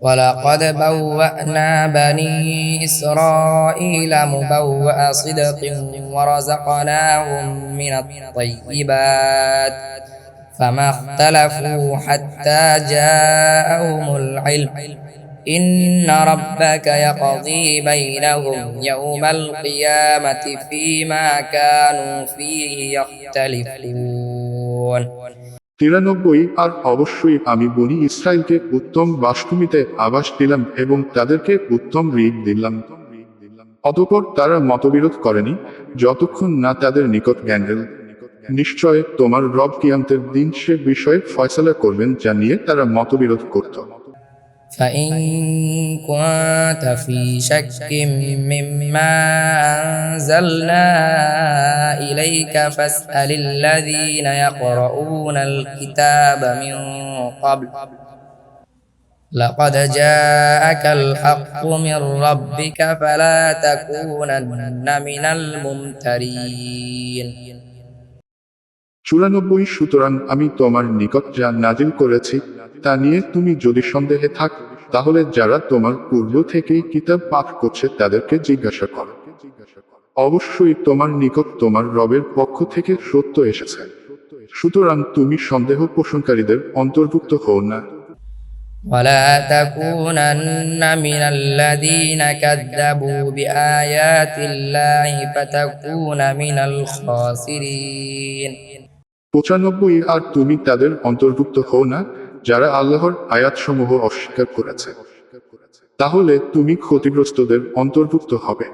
ولقد بوأنا بني إسرائيل مبوأ صدق ورزقناهم من الطيبات فما اختلفوا حتى جاءهم العلم. إن ربك يقضي بينهم يوم القيامة فيما كانوا فيه يختلفون. তিরানব্বই, আর অবশ্যই আমি বনি ইসরায়েলকে উত্তম বাসভূমিতে আবাস দিলাম এবং তাদেরকে উত্তম ঋণ দিলাম। অতপর তারা মতবিরোধ করেনি, যতক্ষণ না তাদের নিকট এল। নিশ্চয় তোমার রব কিয়ান্তের দিন সে বিষয়ে ফয়সলা করবেন যা নিয়ে তারা মতবিরোধ করত। فإن كنت في شك مما أنزلنا إليك فاسأل الذين يقرؤون الكتاب من قبل لقد جاءك الحق من ربك فلا تكونن من الممترين চুরানব্বই সুতরাং আমি তোমার নিকট যা নাজিল করেছি তা নিয়ে তুমি যদি সন্দেহে থাক তাহলে যারা তোমার পূর্ব থেকেই কিতাব পাঠ করছে তাদেরকে জিজ্ঞাসা করো অবশ্যই তোমার নিকট তোমার রবের পক্ষ থেকে সত্য এসেছে সুতরাং তুমি সন্দেহ পোষণকারীদের অন্তর্ভুক্ত হও না ولا تكونن من الذين كذبوا بآيات الله فتكون من الخاسرين পঁচানব্বই আর তুমি তাদের অন্তর্ভুক্ত হও না যারা আল্লাহর আয়াতসমূহ অস্বীকার করেছে। তাহলে তুমি ক্ষতিগ্রস্তদের অন্তর্ভুক্ত হবে।